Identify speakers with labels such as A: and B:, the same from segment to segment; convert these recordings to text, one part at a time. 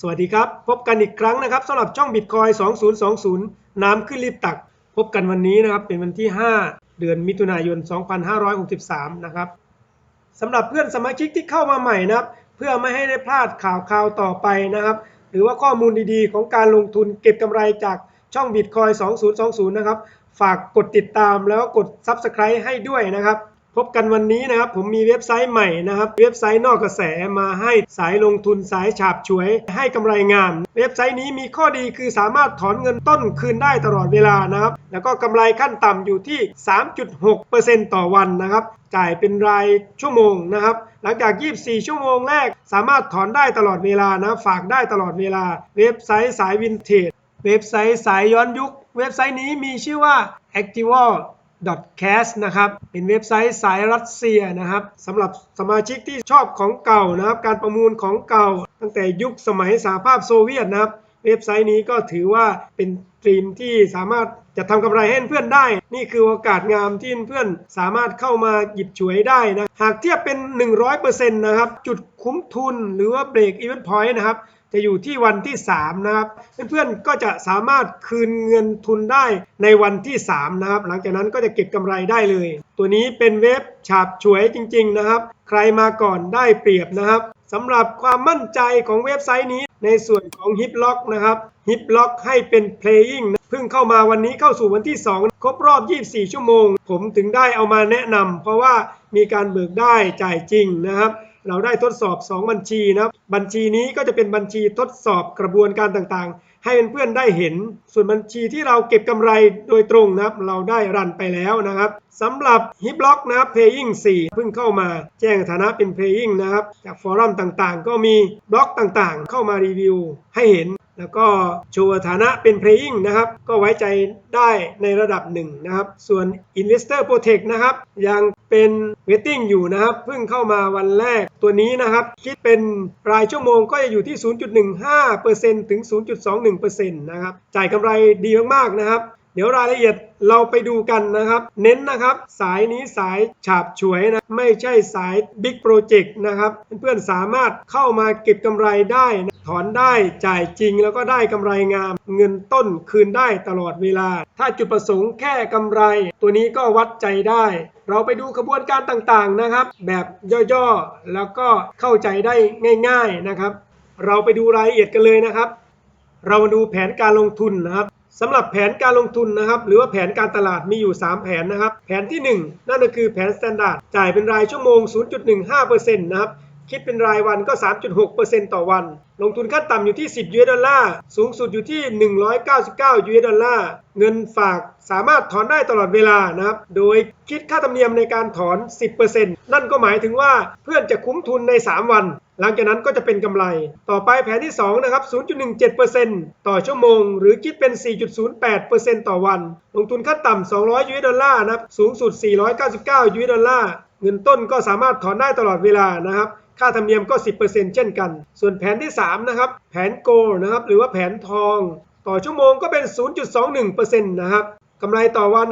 A: สวัสดีครับ พบกันอีกครั้งนะครับสำหรับช่องบิตคอย2020 น้ำขึ้นรีบตัก พบกันวันนี้นะครับเป็นวันที่ 5 เดือนมิถุนายน 2563 นะครับสำหรับเพื่อนสมาชิกที่เข้ามาใหม่นะครับ เพื่อไม่ให้ได้พลาดข่าวข่าวต่อไปนะครับ หรือว่าข้อมูลดีๆ ของการลงทุนเก็บกำไรจากช่องบิตคอย2020 นะครับ ฝากกดติดตามแล้วก็กด Subscribe ให้ด้วยนะครับ พบกันวันนี้นะครับผมมีเว็บไซต์ใหม่นะครับ เว็บไซต์นอกกระแสมาให้สายลงทุนสายฉาบฉวย ให้กำไรงาม เว็บไซต์นี้มีข้อดีคือสามารถถอนเงินต้นคืนได้ตลอดเวลานะครับ แล้วก็กำไรขั้นต่ำอยู่ที่ 3.6%ต่อวันนะครับ จ่ายเป็นรายชั่วโมงนะครับ หลังจาก 24 ชั่วโมงแรก สามารถถอนได้ตลอดเวลานะฝากได้ตลอดเวลา เว็บไซต์สายวินเทจเว็บไซต์สายย้อนยุค เว็บไซต์นี้มีชื่อว่า Activo c a s t นะครับ เป็นเว็บไซต์สายรัสเซียนะครับสำหรับสมาชิกที่ชอบของเก่านะครับ การประมูลของเก่า ตั้งแต่ยุคสมัยสหภาพโซเวียตนะครับ เว็บไซต์นี้ก็ถือว่าเป็นสตรีมที่สามารถจะทำกำไรให้เพื่อนได้ นี่คือโอกาสงามที่เพื่อนสามารถเข้ามาหยิบฉวยได้นะ หากเทียบเป็น 100%นะครับ จุดคุ้มทุนหรือว่าเบรกอีเวนต์พอยต์นะครับ จะอยู่ที่วันที่ 3 นะครับ เพื่อนๆก็จะสามารถคืนเงินทุนได้ในวันที่ 3 นะครับ หลังจากนั้นก็จะเก็บกำไรได้เลย ตัวนี้เป็นเว็บฉาบฉวยจริง ๆ นะครับ ใครมาก่อนได้เปรียบนะครับสำหรับความมั่นใจของเว็บไซต์นี้ในส่วนของ h i p l o c k นะครับ h i p l o c k ให้เป็น playing นเพิ่งเข้ามาวันนี้เข้าสู่วันที่ 2 ครบรอบ 24 ชั่วโมง ผมถึงได้เอามาแนะนำเพราะว่ามีการเบิกได้จ่ายจริงนะครับ เราได้ทดสอบ 2 บัญชีนะครับบัญชีนี้ก็จะเป็นบัญชีทดสอบกระบวนการต่างๆ ให้เพื่อนๆได้เห็น ส่วนบัญชีที่เราเก็บกำไรโดยตรงนะครับ เราได้รันไปแล้วนะครับสำหรับ h i p l o c k นะครับ Paying 4 เพิ่งเข้ามาแจ้งฐานะเป็น Paying นะครับ จากฟอรัมต่างๆ ก็มีบล็อกต่างๆ เข้ามารีวิวให้เห็น แล้วก็โชว์ฐานะเป็น playing นะครับ ก็ไว้ใจได้ในระดับหนึ่งนะครับ ส่วน investor protect นะครับ ยังเป็น waiting อยู่นะครับ เพิ่งเข้ามาวันแรกตัวนี้นะครับ คิดเป็นรายชั่วโมงก็จะอยู่ที่ 0.15%ถึง 0.21%นะครับ จ่ายกำไรดีมากๆนะครับ ดี๋ยวรายละเอียดเราไปดูกันนะครับ เน้นนะครับ สายนี้สายฉาบฉวยนะไม่ใช่สาย Big Project นะครับ เพื่อนๆสามารถเข้ามาเก็บกำไรได้นะถอนได้จ่ายจริงแล้วก็ได้กำไรงาม เงินต้นคืนได้ตลอดเวลา ถ้าจุดประสงค์แค่กำไร ตัวนี้ก็วัดใจได้ เราไปดูกระบวนการต่างๆนะครับ แบบย่อๆแล้วก็เข้าใจได้ง่าย ๆนะครับ เราไปดูรายละเอียดกันเลยนะครับ เรามาดูแผนการลงทุนนะครับ สำหรับแผนการลงทุนนะครับ หรือว่าแผนการตลาดมีอยู่ 3 แผนนะครับ แผนที่ 1 นั่นก็คือแผน Standard จ่ายเป็นรายชั่วโมง 0.15%นะครับ คิดเป็นรายวันก็ 3.6%ต่อวัน ลงทุนขั้นต่ำอยู่ที่ 10 US ดอลลาร์ สูงสุดอยู่ที่ 199 US ดอลลาร์ เงินฝากสามารถถอนได้ตลอดเวลานะครับ โดยคิดค่าธรรมเนียมในการถอน 10%นั่นก็หมายถึงว่าเพื่อนจะคุ้มทุนใน 3 วัน หลังจากนั้นก็จะเป็นกำไร ต่อไปแผนที่2นะครับ 0.17%ต่อชั่วโมง หรือคิดเป็น 4.08%ต่อวัน ลงทุนขั้นต่ำ200 US ดอลลาร์นะครับ สูงสุด 499 US ดอลลาร์ เงินต้นก็สามารถถอนได้ตลอดเวลานะครับค่าธรรมเนียมก็ 10%เช่นกัน ส่วนแผนที่ 3 นะครับ แผนโกนะครับ หรือว่าแผนทอง ต่อชั่วโมงก็เป็น 0.21%นะครับ กำไรต่อวัน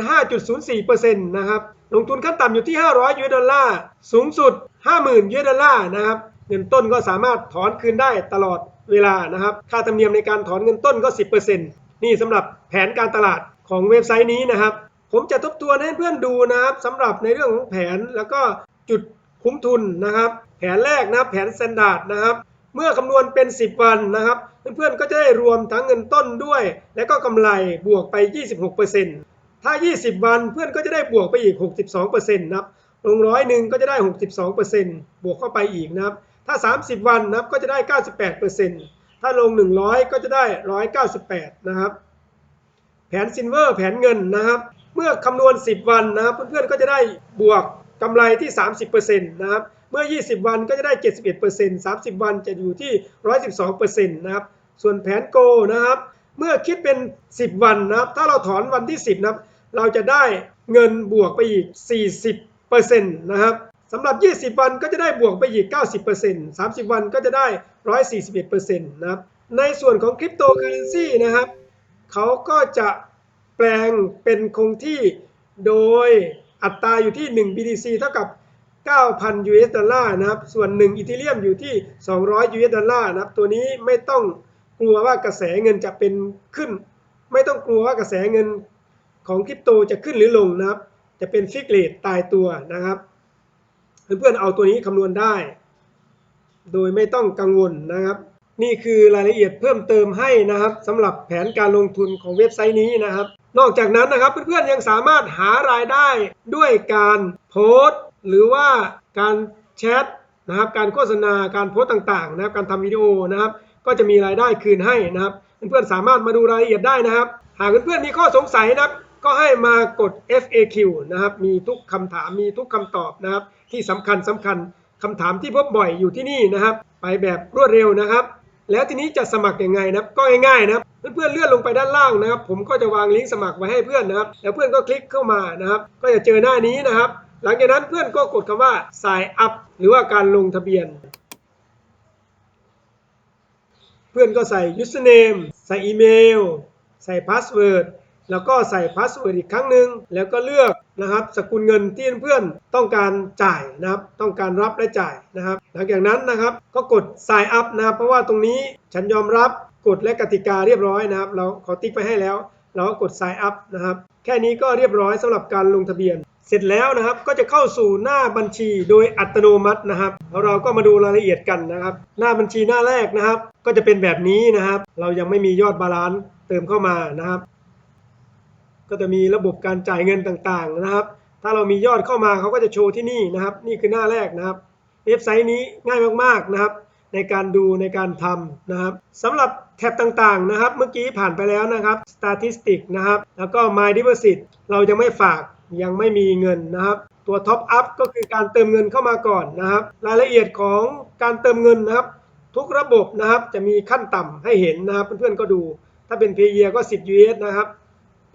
A: 5.04%นะครับ ลงทุนขั้นต่ำอยู่ที่ 500 US ดอลลาร์ สูงสุด 50,000 US ดอลลาร์นะครับ เงินต้นก็สามารถถอนคืนได้ตลอดเวลานะครับ ค่าธรรมเนียมในการถอนเงินต้นก็ 10%นี่สำหรับแผนการตลาดของเว็บไซต์นี้นะครับ ผมจะทบทวนให้เพื่อนดูนะครับสำหรับในเรื่องของแผนแล้วก็จุดคุ้มทุนนะครับ แผนแรกนะครับแผนสแตนดาร์ดนะครับ เมื่อคำนวณเป็น 10 วันนะครับ เพื่อนๆก็จะได้รวมทั้งเงินต้นด้วย และก็กำไรบวกไป 26%ถ้า 20 วันเพื่อนก็จะได้บวกไปอีก 62%นะครับลงร้อยหนึ่งก็จะได้ 62%บวกเข้าไปอีกนะครับ ถ้า 30 วันนะครับก็จะได้ 98%ถ้าลง 100 ก็จะได้ 198 นะครับ แผนซินเวอร์แผนเงินนะครับ เมื่อคำนวณ 10 วันนะครับ เพื่อนๆก็จะได้บวกกำไรที่ 30%นะครับ เมื่อ 20 วันก็จะได้ 71% 30 วันจะอยู่ที่ 112%นะครับ ส่วนแผนโกนะครับ เมื่อคิดเป็น 10 วันนะครับ ถ้าเราถอนวันที่ 10 นะครับ เราจะได้เงินบวกไปอีก 40%นะครับ สำหรับ 20 วันก็จะได้บวกไปอีก 90% 30 วันก็จะได้ 141%นะครับ ในส่วนของคริปโตเคอเรนซีนะครับเขาก็จะแปลงเป็นคงที่โดยอัตราอยู่ที่ 1 BTC เท่ากับ 9,000 US ดอลลาร์นะครับ ส่วน1อีเทเรียมอยู่ที่ 200 US ดอลลาร์นะครับ ตัวนี้ไม่ต้องกลัวว่ากระแสเงินจะเป็นขึ้น ไม่ต้องกลัวว่ากระแสเงินของคริปโตจะขึ้นหรือลงนะครับ จะเป็นฟิกเรทตายตัวนะครับ เพื่อนๆเอาตัวนี้คำนวณได้ โดยไม่ต้องกังวลนะครับ นี่คือรายละเอียดเพิ่มเติมให้นะครับสำหรับแผนการลงทุนของเว็บไซต์นี้นะครับ นอกจากนั้นนะครับเพื่อนๆยังสามารถหารายได้ด้วยการโพสต์ หรือว่าการแชทนะครับการโฆษณาการโพสต์ต่างๆนะครับการทำวิดีโอนะครับ ก็จะมีรายได้คืนให้นะครับ เพื่อนๆสามารถมาดูรายละเอียดได้นะครับ หากเพื่อนๆมีข้อสงสัยนะครับ ก็ให้มากด FAQ นะครับ มีทุกคำถามมีทุกคำตอบนะครับ ที่สำคัญสำคัญคำถามที่พบบ่อยอยู่ที่นี่นะครับ ไปแบบรวดเร็วนะครับ แล้วทีนี้จะสมัครยังไงนะครับก็ง่ายๆนะครับเพื่อนๆเลื่อนลงไปด้านล่างนะครับ ผมก็จะวางลิงก์สมัครไว้ให้เพื่อนนะครับ แล้วเพื่อนก็คลิกเข้ามานะครับ ก็จะเจอหน้านี้นะครับ หลังจากนั้นเพื่อนก็กดคำว่า sign up หรือว่าการลงทะเบียน เพื่อนก็ใส่ username ใส่อีเมลใส่ password แล้วก็ใส่ password อีกครั้งหนึ่งแล้วก็เลือกนะครับสกุลเงินที่เพื่อนต้องการจ่ายนะครับ ต้องการรับและจ่ายนะครับ หลังจากนั้นนะครับก็กด sign up นะครับ เพราะว่าตรงนี้ฉันยอมรับกฎและกติกาเรียบร้อยนะครับ เราขอติ๊กไปให้แล้ว เราก็กด sign up นะครับ แค่นี้ก็เรียบร้อยสำหรับการลงทะเบียน เสร็จแล้วนะครับก็จะเข้าสู่หน้าบัญชีโดยอัตโนมัตินะครับแล้วเราก็มาดูรายละเอียดกันนะครับ หน้าบัญชีหน้าแรกนะครับ ก็จะเป็นแบบนี้นะครับ เรายังไม่มียอดบาลานซ์เติมเข้ามานะครับ ก็จะมีระบบการจ่ายเงินต่างๆนะครับ ถ้าเรามียอดเข้ามาเขาก็จะโชว์ที่นี่นะครับ นี่คือหน้าแรกนะครับเว็บไซต์นี้ง่ายมากๆนะครับ ในการดูในการทำนะครับสำหรับแท็บต่างๆนะครับ เมื่อกี้ผ่านไปแล้วนะครับ statistic นะครับ แล้วก็ my deposit เรายังไม่ฝากยังไม่มีเงินนะครับตัว top up ก็คือการเติมเงินเข้ามาก่อนนะครับ รายละเอียดของการเติมเงินนะครับ ทุกระบบนะครับจะมีขั้นต่ำให้เห็นนะครับ เพื่อนๆก็ดู ถ้าเป็น p a y e r ก็ 10 US นะครับ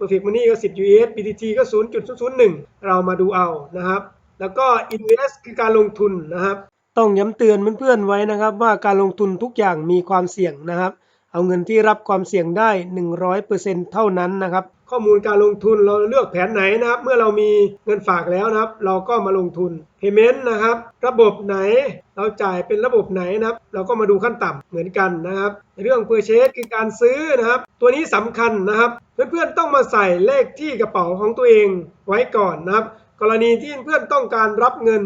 A: Perfect Money ก็ 10 US BTT ก็ 0.001 เรามาดูเอานะครับ แล้วก็ Invest คือการลงทุนนะครับ ต้องย้ำเตือนเพื่อนๆไว้นะครับว่าการลงทุนทุกอย่างมีความเสี่ยงนะครับ เอาเงินที่รับความเสี่ยงได้ 100%เท่านั้นนะครับ ข้อมูลการลงทุนเราเลือกแผนไหนนะครับ เมื่อเรามีเงินฝากแล้วนะครับ เราก็มาลงทุน Payment นะครับ ระบบไหนเราจ่ายเป็นระบบไหนนะครับ เราก็มาดูขั้นต่ำเหมือนกันนะครับ เรื่อง Purchase คือการซื้อนะครับ ตัวนี้สำคัญนะครับ เพื่อนๆต้องมาใส่เลขที่กระเป๋าของตัวเองไว้ก่อนนะครับ กรณีที่เพื่อนๆต้องการรับเงิน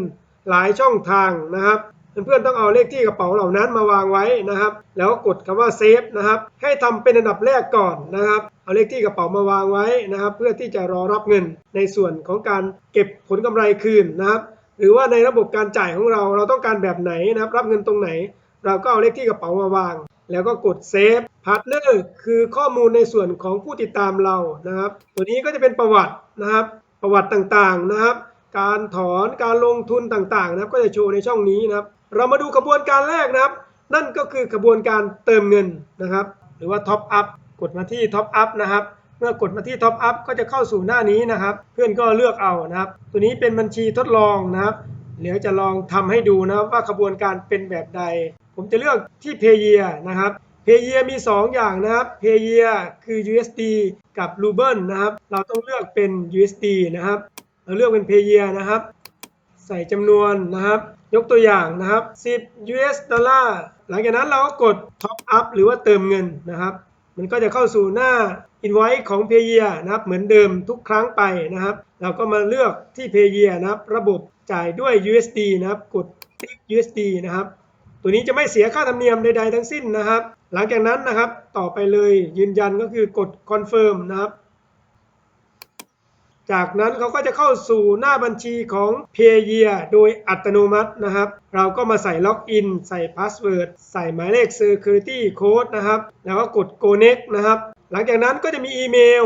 A: หลายช่องทางนะครับ เพื่อนๆต้องเอาเลขที่กระเป๋าเหล่านั้นมาวางไว้นะครับ แล้วกดคำว่าเซฟนะครับให้ทำเป็นอันดับแรกก่อนนะครับ เอาเลขที่กระเป๋ามาวางไว้นะครับ เพื่อที่จะรอรับเงินในส่วนของการเก็บผลกำไรคืนนะครับ หรือว่าในระบบการจ่ายของเราเราต้องการแบบไหนนะครับ รับเงินตรงไหน เราก็เอาเลขที่กระเป๋ามาวาง แล้วก็กดเซฟพาร์ทเนอร์คือข้อมูลในส่วนของผู้ติดตามเรานะครับ ตัวนี้ก็จะเป็นประวัตินะครับ ประวัติต่างๆนะครับการถอนการลงทุนต่างๆนะครับก็จะโชว์ในช่องนี้นะครับ เรามาดูกระบวนการแรกนะครับ นั่นก็คือกระบวนการเติมเงินนะครับ หรือว่าท็อปอัพกดมาที่ท็อปอัพนะครับ เมื่อกดมาที่ท็อปอัพก็จะเข้าสู่หน้านี้นะครับ เพื่อนก็เลือกเอานะครับ ตัวนี้เป็นบัญชีทดลองนะครับเดี๋ยวจะลองทำให้ดูนะครับว่ากระบวนการเป็นแบบใด ผมจะเลือกที่ p a y e r นะครับ p a y e r มี 2 อย่างนะครับ p a y e r คือ USD กับ Ruble นะครับ เราต้องเลือกเป็น USD นะครับ เราเลือกเป็น p a y e r นะครับ ใส่จำนวนนะครับ ยกตัวอย่างนะครับ 10 US ดอลลาร์หลังจากนั้นเราก็กด Top Up หรือว่าเติมเงินนะครับ มันก็จะเข้าสู่หน้า Invoice ของ p a y e r นะครับ เหมือนเดิมทุกครั้งไปนะครับ เราก็มาเลือกที่ p a y e r นะครับ ระบบจ่ายด้วย USD นะครับ กดติ๊ก USD นะครับ ตัวนี้จะไม่เสียค่าธรรมเนียมใดๆทั้งสิ้นนะครับ หลังจากนั้นนะครับ ต่อไปเลยยืนยันก็คือกด Confirm นะครับ จากนั้นเขาก็จะเข้าสู่หน้าบัญชีของ p a y e r โดยอัตโนมัตินะครับ เราก็มาใส่ล็อกอินใส่พาสเวิร์ดใส่หมายเลข Security Code นะครับ แล้วก็กด Connect นะครับ หลังจากนั้นก็จะมีอีเมล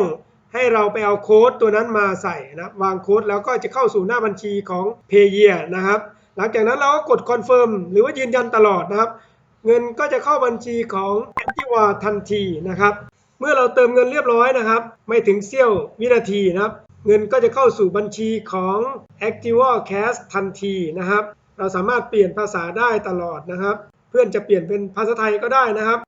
A: ให้เราไปเอาโค้ดตัวนั้นมาใส่นะวางโค้ดแล้วก็จะเข้าสู่หน้าบัญชีของ p a y e r นะครับ หลังจากนั้นเราก็กด Confirm หรือว่ายืนยันตลอดนะครับ เงินก็จะเข้าบัญชีของ a c t i v a ทันทีนะครับเมื่อเราเติมเงินเรียบร้อยนะครับ ไม่ถึงเสี้ยววินาทีนะครับ เงินก็จะเข้าสู่บัญชีของ Activa Cash ทันทีนะครับ เราสามารถเปลี่ยนภาษาได้ตลอดนะครับ เพื่อนจะเปลี่ยนเป็นภาษาไทยก็ได้นะครับ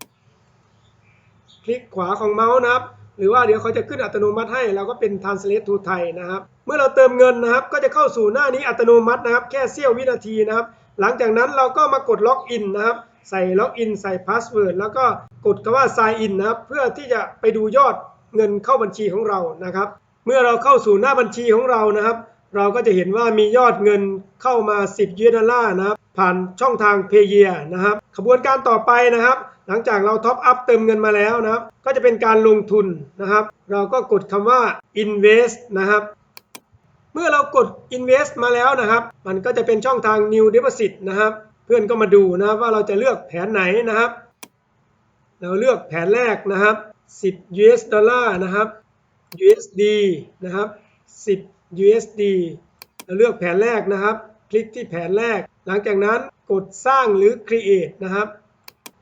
A: คลิกขวาของเมาส์นะครับ หรือว่าเดี๋ยวเขาจะขึ้นอัตโนมัติให้เราก็เป็น translate to Thai นะครับ เมื่อเราเติมเงินนะครับ ก็จะเข้าสู่หน้านี้อัตโนมัตินะครับ แค่เสี้ยววินาทีนะครับ หลังจากนั้นเราก็มากดล็อกอินนะครับใส่ล็อกอินใส่พาสเวิร์ดแล้วก็กดคำว่า sign in นะครับ เพื่อที่จะไปดูยอดเงินเข้าบัญชีของเรานะครับ เมื่อเราเข้าสู่หน้าบัญชีของเรานะครับ เราก็จะเห็นว่ามียอดเงินเข้ามา 10ยูเอสดอลลาร์นะครับ ผ่านช่องทาง p a y y e r นะครับขบวนการต่อไปนะครับ หลังจากเราท็อปอัพเติมเงินมาแล้วนะครับ ก็จะเป็นการลงทุนนะครับ เราก็กดคำว่า invest นะครับเมื่อเรากด invest มาแล้วนะครับ มันก็จะเป็นช่องทาง new deposit นะครับ เพื่อนก็มาดูนะครับว่าเราจะเลือกแผนไหนนะครับ เราเลือกแผนแรกนะครับ 10 US ดอลลาร์นะครับ USD นะครับ 10 USD เราเลือกแผนแรกนะครับ คลิกที่แผนแรก หลังจากนั้นกดสร้างหรือ create นะครับ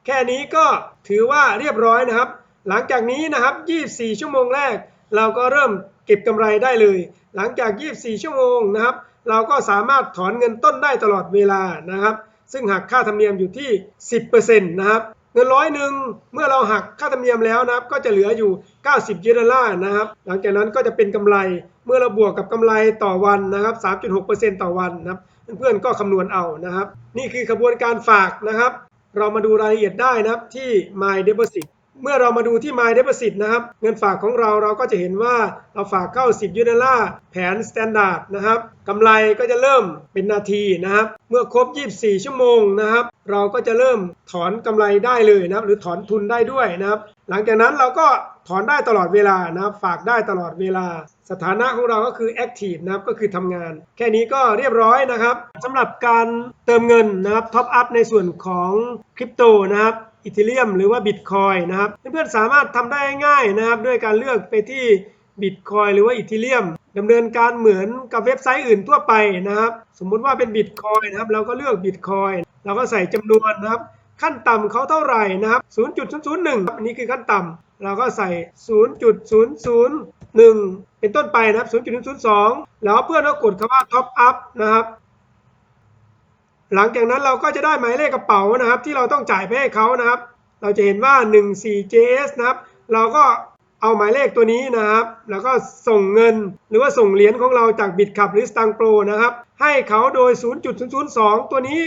A: แค่นี้ก็ถือว่าเรียบร้อยนะครับ หลังจากนี้นะครับ 24 ชั่วโมงแรก เราก็เริ่มเก็บกำไรได้เลย หลังจาก 24 ชั่วโมงนะครับ เราก็สามารถถอนเงินต้นได้ตลอดเวลานะครับ ซึ่งหักค่าธรรมเนียมอยู่ที่ 10%นะครับ เงินร้อยหนึ่งเมื่อเราหักค่าธรรมเนียมแล้วนะครับ ก็จะเหลืออยู่ 90 เยนดอลาร์นะครับ หลังจากนั้นก็จะเป็นกำไร เมื่อเราบวกกับกำไรต่อวันนะครับ 3.6%ต่อวันนะครับ เพื่อนๆก็คำนวณเอานะครับ นี่คือขบวนการฝากนะครับ เรามาดูรายละเอียดได้นะครับที่ My Deposit เมื่อเรามาดูที่ My Deposit นะครับ เงินฝากของเราเราก็จะเห็นว่าเราฝากเข้า 10 ยูโรลาแผน Standard นะครับกำไรก็จะเริ่มเป็นนาทีนะครับ เมื่อครบ 24 ชั่วโมงนะครับ เราก็จะเริ่มถอนกำไรได้เลยนะครับ หรือถอนทุนได้ด้วยนะครับ หลังจากนั้นเราก็ถอนได้ตลอดเวลานะครับ ฝากได้ตลอดเวลา สถานะของเราก็คือ Active นะครับก็คือทำงาน แค่นี้ก็เรียบร้อยนะครับสำหรับการเติมเงินนะครับท็อปอัพในส่วนของคริปโตนะครับ อีเทเรียมหรือว่าบิตคอยนะครับเพื่อนๆสามารถทำได้ง่ายนะครับ ด้วยการเลือกไปที่บิตคอยหรือว่าอีเทเรียมดำเนินการเหมือนกับเว็บไซต์อื่นทั่วไปนะครับ สมมุติว่าเป็นบิตคอยนะครับ เราก็เลือกบิตคอยเราก็ใส่จำนวนนะครับ ขั้นต่ำเขาเท่าไหร่นะครับ 0.001อันนี้คือขั้นต่ำเราก็ใส่ 0.001 เป็นต้นไปนะครับ 0.002 แล้วเพื่อนก็กดคำว่า top up นะครับ หลังจากนั้นเราก็จะได้หมายเลขกระเป๋านะครับ ที่เราต้องจ่ายไปให้เขานะครับ เราจะเห็นว่า 14JS นะครับ เราก็เอาหมายเลขตัวนี้นะครับ แล้วก็ส่งเงินหรือว่าส่งเหรียญของเราจากบิตคับหรือสตังโปรนะครับ ให้เขาโดย 0.002 ตัวนี้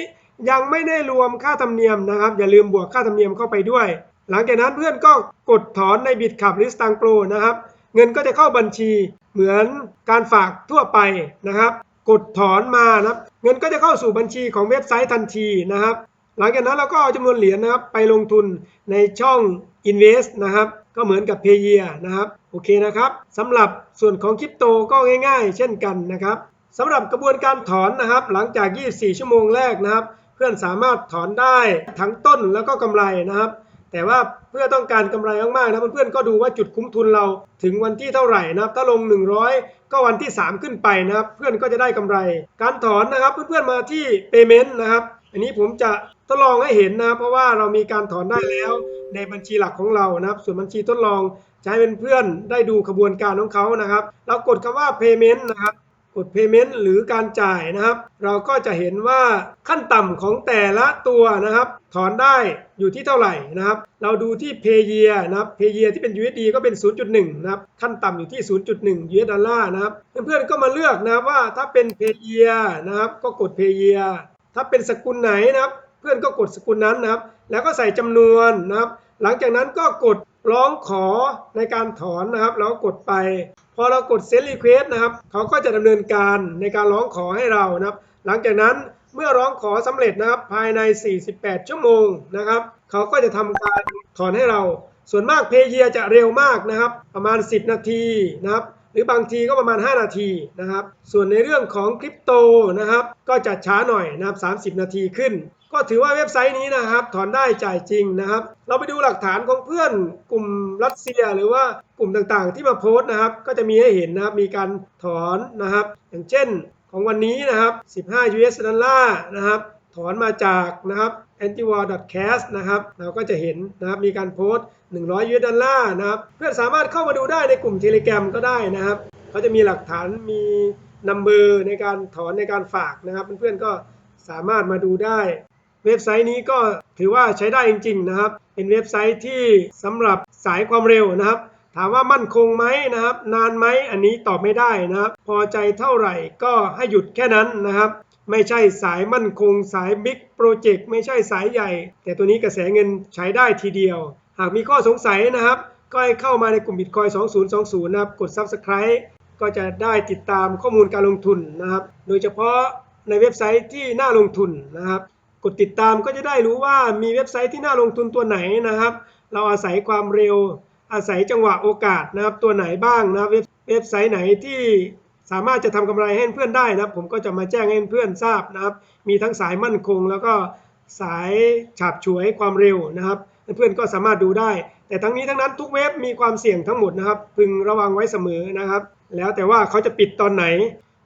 A: ยังไม่ได้รวมค่าธรรมเนียมนะครับ อย่าลืมบวกค่าธรรมเนียมเข้าไปด้วย หลังจากนั้นเพื่อนก็กดถอนในบิตคับหรือสตังโปรนะครับ เงินก็จะเข้าบัญชีเหมือนการฝากทั่วไปนะครับ กดถอนมานะครับ เงินก็จะเข้าสู่บัญชีของเว็บไซต์ทันทีนะครับ หลังจากนั้นเราก็เอาจำนวนเหรียญนะครับ ไปลงทุนในช่อง Invest นะครับ ก็เหมือนกับ p a y e r นะครับ โอเคนะครับสำหรับส่วนของคริปโตก็ง่าย ๆ เช่นกันนะครับสำหรับกระบวนการถอนนะครับ หลังจาก 24 ชั่วโมงแรกนะครับ เพื่อนสามารถถอนได้ทั้งต้นแล้วก็กำไรนะครับแต่ว่าเพื่อต้องการกำไรมากๆนะเพื่อนๆก็ดูว่าจุดคุ้มทุนเราถึงวันที่เท่าไหร่นะครับ ถ้าลง100 ก็วันที่ 3 ขึ้นไปนะครับ เพื่อนก็จะได้กำไร การถอนนะครับเพื่อนๆมาที่ payment นะครับ อันนี้ผมจะทดลองให้เห็นนะครับ เพราะว่าเรามีการถอนได้แล้วในบัญชีหลักของเรานะครับ ส่วนบัญชีทดลองจะให้เพื่อนๆได้ดูขบวนการของเขานะครับ เรากดคำว่า payment นะครับ กด payment หรือการจ่ายนะครับ เราก็จะเห็นว่าขั้นต่ำของแต่ละตัวนะครับ ถอนได้อยู่ที่เท่าไหร่นะครับ เราดูที่ pay year นะครับ pay year ที่เป็น USD ก็เป็น 0.1 นะครับ ขั้นต่ำอยู่ที่ 0.1 US ดอลลาร์นะครับ เพื่อนๆก็มาเลือกนะครับว่าถ้าเป็น pay year นะครับ ก็กด pay year ถ้าเป็นสกุลไหนนะครับ เพื่อนก็กดสกุลนั้นนะครับ แล้วก็ใส่จำนวนนะครับ หลังจากนั้นก็กดร้องขอในการถอนนะครับ แล้วก็กดไป พอเรากด Send Request นะครับเขาก็จะดำเนินการในการร้องขอให้เรานะครับ หลังจากนั้นเมื่อร้องขอสำเร็จนะครับภายใน 48 ชั่วโมงนะครับเขาก็จะทำการถอนให้เรา ส่วนมากเพย์เยียจะเร็วมากนะครับ ประมาณ 10 นาทีนะครับหรือบางทีก็ประมาณ 5 นาทีนะครับ ส่วนในเรื่องของคริปโตนะครับ ก็จะช้าหน่อยนะครับ 30 นาทีขึ้น ก็ถือว่าเว็บไซต์นี้นะครับ ถอนได้จ่ายจริงนะครับ เราไปดูหลักฐานของเพื่อนกลุ่มรัสเซียหรือว่ากลุ่มต่างๆ ที่มาโพสต์นะครับ ก็จะมีให้เห็นนะครับ มีการถอนนะครับ อย่างเช่นของวันนี้นะครับ 15 US ดอลลาร์นะครับ ถอนมาจากนะครับ antiwar.cash นะครับ เราก็จะเห็นนะครับ มีการโพสต์ 100 US ดอลลาร์นะครับ เพื่อนสามารถเข้ามาดูได้ในกลุ่ม Telegram ก็ได้นะครับ เขาจะมีหลักฐานมีนัมเบอร์ในการถอนในการฝากนะครับ เพื่อนๆก็สามารถมาดูได้ เว็บไซต์นี้ก็ถือว่าใช้ได้จริง ๆ นะครับ เป็นเว็บไซต์ที่สำหรับสายความเร็วนะครับ ถามว่ามั่นคงไหมนะครับ นานไหมอันนี้ตอบไม่ได้นะครับ พอใจเท่าไหร่ก็ให้หยุดแค่นั้นนะครับ ไม่ใช่สายมั่นคง สายบิ๊กโปรเจกต์ไม่ใช่สายใหญ่ แต่ตัวนี้กระแสเงินใช้ได้ทีเดียว หากมีข้อสงสัยนะครับ ก็ให้เข้ามาในกลุ่ม Bitcoin 2020 นะครับ กด Subscribe ก็จะได้ติดตามข้อมูลการลงทุนนะครับ โดยเฉพาะในเว็บไซต์ที่น่าลงทุนนะครับ กดติดตามก็จะได้รู้ว่ามีเว็บไซต์ที่น่าลงทุนตัวไหนนะครับ เราอาศัยความเร็ว อาศัยจังหวะโอกาสนะครับ ตัวไหนบ้างนะเว็บเว็บไซต์ไหนที่สามารถจะทำกำไรให้เพื่อนได้นะครับ ผมก็จะมาแจ้งให้เพื่อนทราบนะครับ มีทั้งสายมั่นคง แล้วก็สายฉาบฉวยความเร็วนะครับ เพื่อนๆก็สามารถดูได้ แต่ทั้งนี้ทั้งนั้นทุกเว็บมีความเสี่ยงทั้งหมดนะครับ พึงระวังไว้เสมอนะครับ แล้วแต่ว่าเขาจะปิดตอนไหน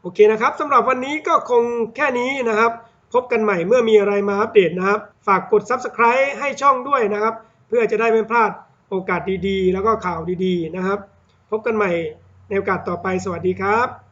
A: โอเคนะครับสำหรับวันนี้ก็คงแค่นี้นะครับ พบกันใหม่เมื่อมีอะไรมาอัปเดตนะครับ ฝากกด Subscribe ให้ช่องด้วยนะครับ เพื่อจะได้ไม่พลาดโอกาสดีๆ แล้วก็ข่าวดีๆนะครับ พบกันใหม่ในโอกาสต่อไปสวัสดีครับ